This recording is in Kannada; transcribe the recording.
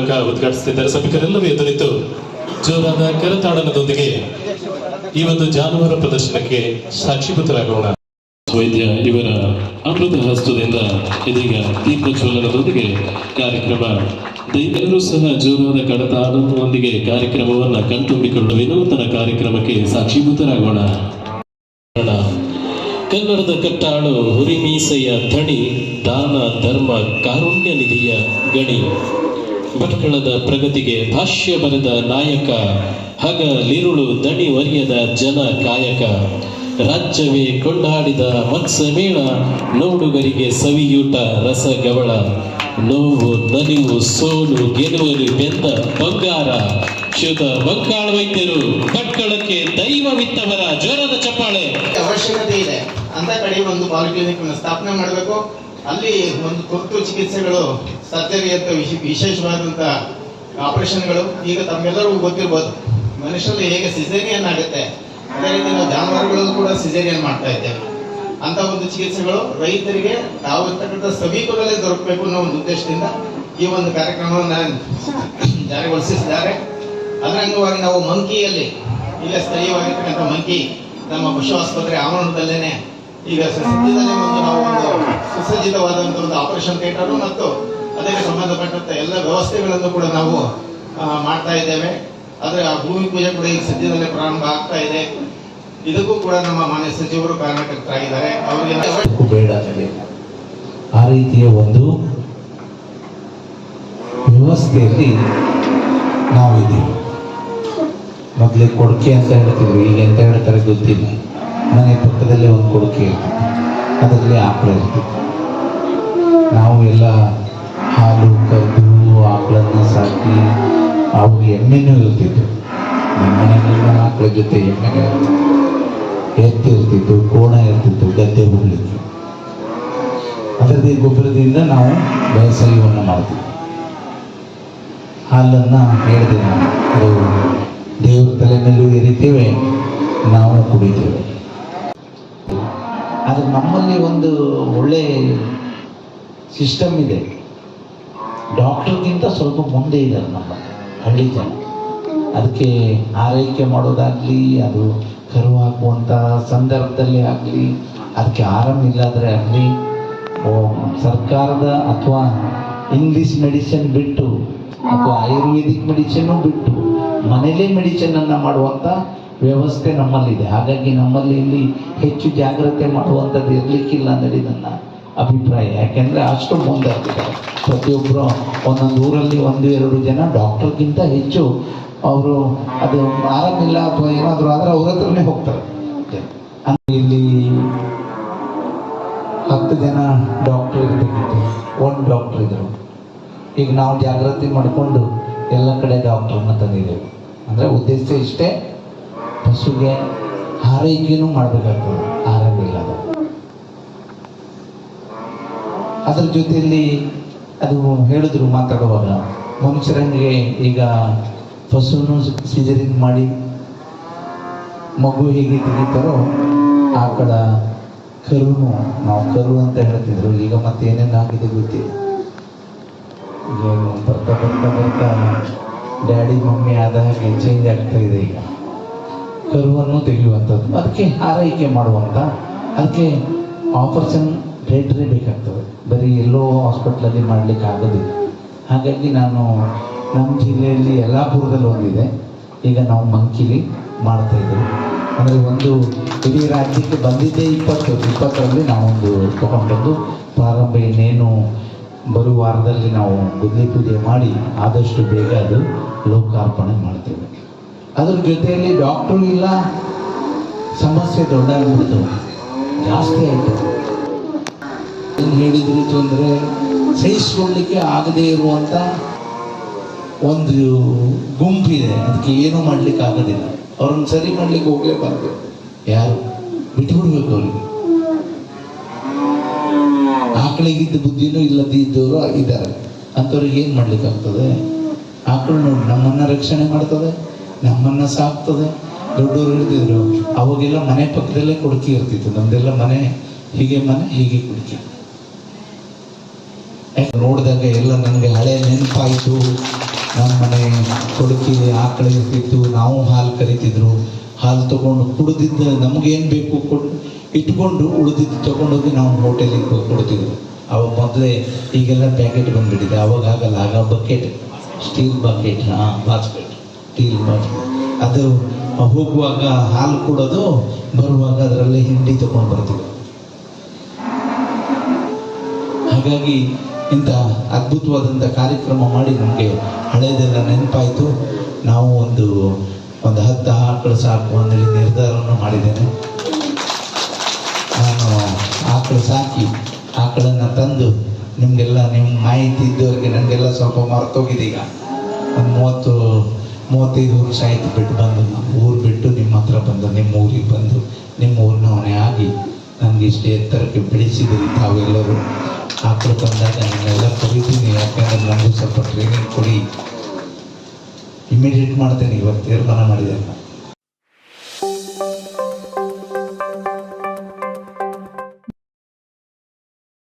ಉದ್ಘಾಟಿಸುತ್ತಿದ್ದಾರೆ ಸಭಿಕರೆಲ್ಲವೂ ಎದುರಿತು ಜೋರಾದ ಕರತಾಡನದೊಂದಿಗೆ ಈ ಒಂದು ಜಾನುವಾರು ಪ್ರದರ್ಶನಕ್ಕೆ ಸಾಕ್ಷೀಭೂತರಾಗೋಣ. ವೈದ್ಯ, ಇವರ ಅಮೃತ ಹಸ್ತದಿಂದ ಇದೀಗ ದೀಪಜ್ವಲನದೊಂದಿಗೆ ಕಾರ್ಯಕ್ರಮ. ದೈವರು ಸಹ ಜೋರಾದ ಕಡತ ಆನಂದದೊಂದಿಗೆ ಕಾರ್ಯಕ್ರಮವನ್ನು ಕಣ್ತುಂಬಿಕೊಳ್ಳುವ ವಿನೂತನ ಕಾರ್ಯಕ್ರಮಕ್ಕೆ ಸಾಕ್ಷೀಭೂತರಾಗೋಣ. ಕನ್ನಡದ ಕಟ್ಟಾಳು ಹುರಿಮೀಸೆಯ ಧಣಿ ದಾನ, ಧರ್ಮ, ಕಾರುಣ್ಯ ನಿಧಿಯ ಗಣಿ. ಭಟ್ಕಳದ ಪ್ರಗತಿಗೆ ಭಾಷ್ಯ ಬರೆದ ನಾಯಕ ಹಗಲಿರುಳು ದಣಿ ಒರಿಯದ ಜನ ಕಾಯಕ. ರಾಜ್ಯವೇ ಕೊಂಡಾಡಿದ ಮತ್ಸಮೇಳ ನೋಡುಗರಿಗೆ ಸವಿಯೂಟ ರಸಗವಳ. ನೋವು ನಲಿವು ಸೋಲು ಗೆಲುವಲು ಬೆಂದ ಬಂಗಾರ. ಶ್ಯುತ ಬಂಗಾಳ ವೈದ್ಯರು ಭಟ್ಕಳಕ್ಕೆ ದೈವವಿತ್ತವರ ಜ್ವರದ ಚಪ್ಪಾಳೆ. ಅವಶ್ಯಕತೆ ಇದೆ. ಅಂತ ಕಡೆ ಒಂದು ಪಾಲಿಕ್ಲಿನಿಕ್ ಸ್ಥಾಪನೆ ಮಾಡಬೇಕು. ಅಲ್ಲಿ ಒಂದು ತುರ್ತು ಚಿಕಿತ್ಸೆಗಳು ಸರ್ಜರಿ ಅಂತ ವಿಶೇಷವಾದಂಥ ಆಪರೇಷನ್ಗಳು, ಈಗ ತಮ್ಮೆಲ್ಲರಿಗೂ ಗೊತ್ತಿರ್ಬೋದು. ಮನುಷ್ಯರಲ್ಲಿ ಹೇಗೆ ಸಿಸೇರಿಯನ್ ಆಗುತ್ತೆ, ಅದೇ ರೀತಿ ನಾವು ಜಾನುವಾರುಗಳಲ್ಲೂ ಕೂಡ ಸಿಸೇರಿಯನ್ ಮಾಡ್ತಾ ಇದ್ದೇವೆ. ಅಂತ ಒಂದು ಚಿಕಿತ್ಸೆಗಳು ರೈತರಿಗೆ ತಾವು ಇರ್ತಕ್ಕಂಥ ಸಮೀಪದಲ್ಲೇ ದೊರಕಬೇಕು ಅನ್ನೋ ಒಂದು ಉದ್ದೇಶದಿಂದ ಈ ಒಂದು ಕಾರ್ಯಕ್ರಮವನ್ನು ಜಾರಿಗೊಳಿಸಿದ್ದಾರೆ. ಅದರ ಅಂಗವಾಗಿ ನಾವು ಮಂಕಿಯಲ್ಲಿ, ಇಲ್ಲೇ ಸ್ಥಳೀಯವಾಗಿರ್ತಕ್ಕಂಥ ಮಂಕಿ, ನಮ್ಮ ಪಶು ಆಸ್ಪತ್ರೆ ಆವರಣದಲ್ಲೇನೆ ಈಗ ಸದ್ಯದಲ್ಲೇ ಒಂದು ನಾವು ಒಂದು ಸುಸಜ್ಜಿತವಾದಂತಹ ಒಂದು ಆಪರೇಷನ್ ಥಿಯೇಟರ್ ಮತ್ತು ಅದಕ್ಕೆ ಸಂಬಂಧಪಟ್ಟಂತ ಎಲ್ಲ ವ್ಯವಸ್ಥೆಗಳನ್ನು ಕೂಡ ನಾವು ಮಾಡ್ತಾ ಇದ್ದೇವೆ. ಆದರೆ ಆ ಭೂಮಿ ಪೂಜೆ ಕೂಡ ಈಗ ಸದ್ಯದಲ್ಲೇ ಪ್ರಾರಂಭ ಆಗ್ತಾ ಇದೆ. ಇದಕ್ಕೂ ಕೂಡ ನಮ್ಮ ಮಾನ್ಯ ಸಚಿವರು ಕಾರಣಕರ್ತರಾಗಿದ್ದಾರೆ ಅವರಿಗೆ ಬೇಡ ಆ ರೀತಿಯ ಒಂದು ವ್ಯವಸ್ಥೆಯಲ್ಲಿ ನಾವಿದ್ದೀವಿ. ಮೊದಲೇ ಕೊಡ್ಕೆ ಅಂತ ಹೇಳ್ತೀವಿ ಈಗ ಎಂತ ಹೇಳ್ತಾರೆ ಗೊತ್ತಿಲ್ಲ. ಮನೆ ಪಕ್ಕದಲ್ಲೇ ಒಂದು ಕೊಡುಗೆ ಇತ್ತು ಅದರಲ್ಲಿ ಆಕಳ ಇರ್ತಿತ್ತು ನಾವು ಎಲ್ಲ ಹಾಲು ಕದ್ದು ಆಕಳನ್ನು ಸಾಕಿ ಅವು ಎಮ್ಮೆನೂ ಇರ್ತಿತ್ತು. ಮನೆಯಲ್ಲೆಲ್ಲ ಆಕಳ ಜೊತೆ ಇರ್ತಿತ್ತು. ಎತ್ತು ಇರ್ತಿತ್ತು, ಕೋಣ ಇರ್ತಿತ್ತು, ಗದ್ದೆ ಹುಡ್ಲಿಕ್ಕೆ ಅದರದೇ ಗೊಬ್ಬರದಿಂದ ನಾವು ಬೇಸಾಯವನ್ನು ಮಾಡ್ತೀವಿ. ಹಾಲನ್ನು ಹೇಳಿದೆ ಅದು ದೇವ್ರ ತಲೆ ಮೇಲೂ ಎರಿತೇವೆ ನಾವು ಕುಡಿತೇವೆ. ಆದರೆ ನಮ್ಮಲ್ಲಿ ಒಂದು ಒಳ್ಳೆ ಸಿಸ್ಟಮ್ ಇದೆ. ಡಾಕ್ಟರ್ಗಿಂತ ಸ್ವಲ್ಪ ಮುಂದೆ ಇದ್ದಾರೆ ನಮ್ಮ ಹಳ್ಳಿ ಜನ ಅದಕ್ಕೆ ಆರೈಕೆ ಮಾಡೋದಾಗಲಿ, ಅದು ಕರು ಹಾಕುವಂಥ ಸಂದರ್ಭದಲ್ಲಿ ಆಗಲಿ, ಅದಕ್ಕೆ ಆರಾಮ ಇಲ್ಲಾದರೆ ಆಗಲಿ ಸರ್ಕಾರದ ಅಥವಾ ಇಂಗ್ಲೀಷ್ ಮೆಡಿಸಿನ್ ಬಿಟ್ಟು, ಅಥವಾ ಆಯುರ್ವೇದಿಕ್ ಮೆಡಿಸಿನ್ನು ಬಿಟ್ಟು ಮನೇಲೇ ಮೆಡಿಸಿನನ್ನು ಮಾಡುವಂಥ ವ್ಯವಸ್ಥೆ ನಮ್ಮಲ್ಲಿದೆ. ಹಾಗಾಗಿ ನಮ್ಮಲ್ಲಿ ಇಲ್ಲಿ ಹೆಚ್ಚು ಜಾಗ್ರತೆ ಮಾಡುವಂಥದ್ದು ಇರಲಿಕ್ಕಿಲ್ಲ ಅನ್ನೋದು ನನ್ನ ಅಭಿಪ್ರಾಯ. ಯಾಕೆಂದರೆ ಅಷ್ಟು ಮುಂದಾಗಿದ್ದಾರೆ ಪ್ರತಿಯೊಬ್ಬರು ಒಂದೊಂದು ಊರಲ್ಲಿ ಒಂದು, ಎರಡು ಜನ ಡಾಕ್ಟರ್ಗಿಂತ ಹೆಚ್ಚು ಅವರು ಅದು ಆರಾಮಿಲ್ಲ ಅಥವಾ ಏನಾದರೂ ಆದರೆ ಅವ್ರ ಹತ್ರನೇ ಹೋಗ್ತಾರೆ. ಇಲ್ಲಿ ಹತ್ತು ಜನ ಡಾಕ್ಟರ್ ಇರಬೇಕಿತ್ತು. ಒಂದು ಡಾಕ್ಟರ್ ಇದ್ದರು ಈಗ ನಾವು ಜಾಗೃತಿ ಮಾಡಿಕೊಂಡು ಎಲ್ಲ ಕಡೆ ಡಾಕ್ಟ್ರನ್ನ ತಂದಿದ್ದೇವೆ. ಅಂದರೆ ಉದ್ದೇಶ ಇಷ್ಟೇ. ಪಶುಗೆ ಆರೈಕೆನೂ ಮಾಡಬೇಕಾಗ್ತದೆ. ಆರೋಗ್ಯ ಇಲ್ಲದ. ಅದ್ರ ಜೊತೆಯಲ್ಲಿ ಅದು ಹೇಳಿದ್ರು ಮಾತಾಡುವಾಗ, ಮನುಷ್ಯರಂಗೆ ಈಗ ಪಶುನು ಸಿಜರಿಂಗ್ ಮಾಡಿ ಮಗು ಹೇಗೆ ತೆಗಿತಾರೋ ಆಕಳ ಕರುನು, ನಾವು ಕರು ಅಂತ ಹೇಳ್ತಿದ್ರು. ಈಗ ಮತ್ತೆ ಏನೇನು ಆಗಿದೆ ಗೊತ್ತಿಲ್ಲ ಬರ್ತಾ ಬರ್ತಾ ಬರ್ತಾ ಡ್ಯಾಡಿ ಮಮ್ಮಿ ಆದ ಹಾಗೆ ಚೇಂಜ್ ಆಗ್ತಾ ಇದೆ ಈಗ. ಕರುವನ್ನು ತೆಗೆಯುವಂಥದ್ದು ಅದಕ್ಕೆ ಆರೈಕೆ ಮಾಡುವಂಥ ಅದಕ್ಕೆ ಆಪರೇಷನ್ ಥಿಯೇಟ್ರೇ ಬೇಕಾಗ್ತದೆ ಬರೀ ಎಲ್ಲೋ ಹಾಸ್ಪಿಟ್ಲಲ್ಲಿ ಮಾಡಲಿಕ್ಕೆ ಆಗೋದಿಲ್ಲ. ಹಾಗಾಗಿ ನಾನು ನಮ್ಮ ಜಿಲ್ಲೆಯಲ್ಲಿ ಯಲ್ಲಾಪುರದಲ್ಲಿ ಒಂದಿದೆ. ಈಗ ನಾವು ಮಂಕಿಲಿ ಮಾಡ್ತಾ ಇದ್ದೇವೆ. ಅಂದರೆ ಒಂದು ಇಡೀ ರಾಜ್ಯಕ್ಕೆ ಬಂದಿದ್ದೇ ಇಪ್ಪತ್ತು, ಇಪ್ಪತ್ತರಲ್ಲಿ ನಾವೊಂದು ತಗೊಂಡ್ಬಂದು ಪ್ರಾರಂಭ ಇನ್ನೇನು ಬರುವ ವಾರದಲ್ಲಿ ನಾವು ಗುದ್ಲಿ ಪೂಜೆ ಮಾಡಿ ಆದಷ್ಟು ಬೇಗ ಅದು ಲೋಕಾರ್ಪಣೆ ಮಾಡ್ತೇವೆ. ಅದ್ರ ಜೊತೆಯಲ್ಲಿ ಡಾಕ್ಟ್ರು ಇಲ್ಲ. ಸಮಸ್ಯೆ ದೊಡ್ಡಾಗ್ಬಿಡ್ತು ಜಾಸ್ತಿ ಆಯಿತು. ಏನು ಹೇಳಿದ್ರು ತೊಂದರೆ? ಸಹಿಸ್ಕೊಳ್ಳಿಕ್ಕೆ ಆಗದೇ ಇರುವಂಥ ಒಂದು ಗುಂಪಿದೆ. ಅದಕ್ಕೆ ಏನೂ ಮಾಡ್ಲಿಕ್ಕೆ ಆಗೋದಿಲ್ಲ. ಅವ್ರನ್ನ ಸರಿ ಮಾಡ್ಲಿಕ್ಕೆ ಹೋಗ್ಲೇಬಾರ್ದು. ಯಾರು? ಬಿಟ್ಬಿಡ್ಬೇಕು ಅವ್ರಿಗೆ. ಆಕಳಿಗಿದ್ದ ಬುದ್ಧಿನೂ ಇಲ್ಲದಿದ್ದವರು ಇದ್ದಾರೆ. ಅಂಥವ್ರಿಗೆ ಏನು ಮಾಡ್ಲಿಕ್ಕೆ ಆಗ್ತದೆ ಆಕಳು ನೋಡಿ, ನಮ್ಮನ್ನ ರಕ್ಷಣೆ ಮಾಡ್ತದೆ? ನಮ್ಮನ್ನ ಸಾಕ್ತದೆ. ದೊಡ್ಡವರು ಹೇಳ್ತಿದ್ರು, ಅವಾಗೆಲ್ಲ ಮನೆ ಪಕ್ಕದಲ್ಲೇ ಕುಡ್ಕಿ ಇರ್ತಿತ್ತು. ನಮ್ದೆಲ್ಲ ಮನೆ ಹೀಗೆ ಮನೆ, ಹೀಗೆ ಕುಡುಕಿ ನೋಡಿದಾಗ ಎಲ್ಲ ನನಗೆ ಹಳೆ ನೆನಪಾಯಿತು. ನಮ್ಮ ಮನೆ ಕೊಡುಕಿ ಆಕಳ ಇರ್ತಿತ್ತು. ನಾವು ಹಾಲು ಕರಿತಿದ್ರು. ಹಾಲು ತಗೊಂಡು ಕುಡಿದಿದ್ದ ನಮಗೇನು ಬೇಕು ಕೊಟ್ಟು ಇಟ್ಕೊಂಡು ಉಳಿದಿದ್ದು ತಗೊಂಡೋಗಿ ನಾವು ಹೋಟೆಲಿಗೆ ಹೋಗಿ ಕೊಡ್ತಿದ್ವಿ ಅವಾಗ ಮೊದಲೇ ಈಗೆಲ್ಲ ಪ್ಯಾಕೆಟ್ ಬಂದ್ಬಿಟ್ಟಿದೆ. ಅವಾಗ ಆಗಲ್ಲ. ಆಗ ಬಕೆಟ್ ಸ್ಟೀಲ್ ಬಕೆಟ್ ಹಾಂ ಬಾಸ್ಕೆಟ್ ಸ್ಟೀಲ್ ಮಾಡಿ ಅದು ಹೋಗುವಾಗ ಹಾಲು ಕೊಡೋದು, ಬರುವಾಗ ಅದರಲ್ಲಿ ಹಿಂಡಿ ತಗೊಂಡು ಬರ್ತೀವಿ ಹಾಗಾಗಿ ಇಂಥ ಅದ್ಭುತವಾದಂಥ ಕಾರ್ಯಕ್ರಮ ಮಾಡಿ ನಮಗೆ ಹಳೆಯದೆಲ್ಲ ನೆನಪಾಯಿತು. ನಾವು ಒಂದು ಒಂದು ಹತ್ತು ಆಕಳು ಸಾಕು ಅಂದೇಳಿ ನಿರ್ಧಾರವನ್ನು ಮಾಡಿದ್ದೇನೆ. ನಾನು ಆಕಳು ಸಾಕಿ ಆಕಳನ್ನು ತಂದು ನಿಮಗೆಲ್ಲ, ನಿಮ್ಮ ಮಾಹಿತಿ ಇದ್ದವರಿಗೆ ನನಗೆಲ್ಲ ಸ್ವಲ್ಪ ಮರೆತೋಗಿದೆ ಈಗ ಒಂದು ಮೂವತ್ತು ಮೂವತ್ತೈದು ವರ್ಷ ಆಯಿತು ಬಿಟ್ಟು ಬಂದು ಊರು ಬಿಟ್ಟು ನಿಮ್ಮ ಹತ್ರ ಬಂದು, ನಿಮ್ಮ ಊರಿಗೆ ಬಂದು, ನಿಮ್ಮ ಊರಿನವನೇ ಆಗಿ ನನಗೆ ಇಷ್ಟು ಎತ್ತರಕ್ಕೆ ಬೆಳೆಸಿದಿರಿ ತಾವೆಲ್ಲರೂ. ಆಕಳು ತಂದಾಗ ನಿನ್ನೆಲ್ಲ ಕರೀತೀನಿ, ಯಾಕೆಂದ್ರೆ ನನಗೂ ಸ್ವಲ್ಪ ಟ್ರೈನಿಂಗ್ ಕೊಡಿ. ಇಮಿಡಿಯೇಟ್ ಮಾಡ್ತೇನೆ, ಇವತ್ತು ತೀರ್ಮಾನ ಮಾಡಿದೆ.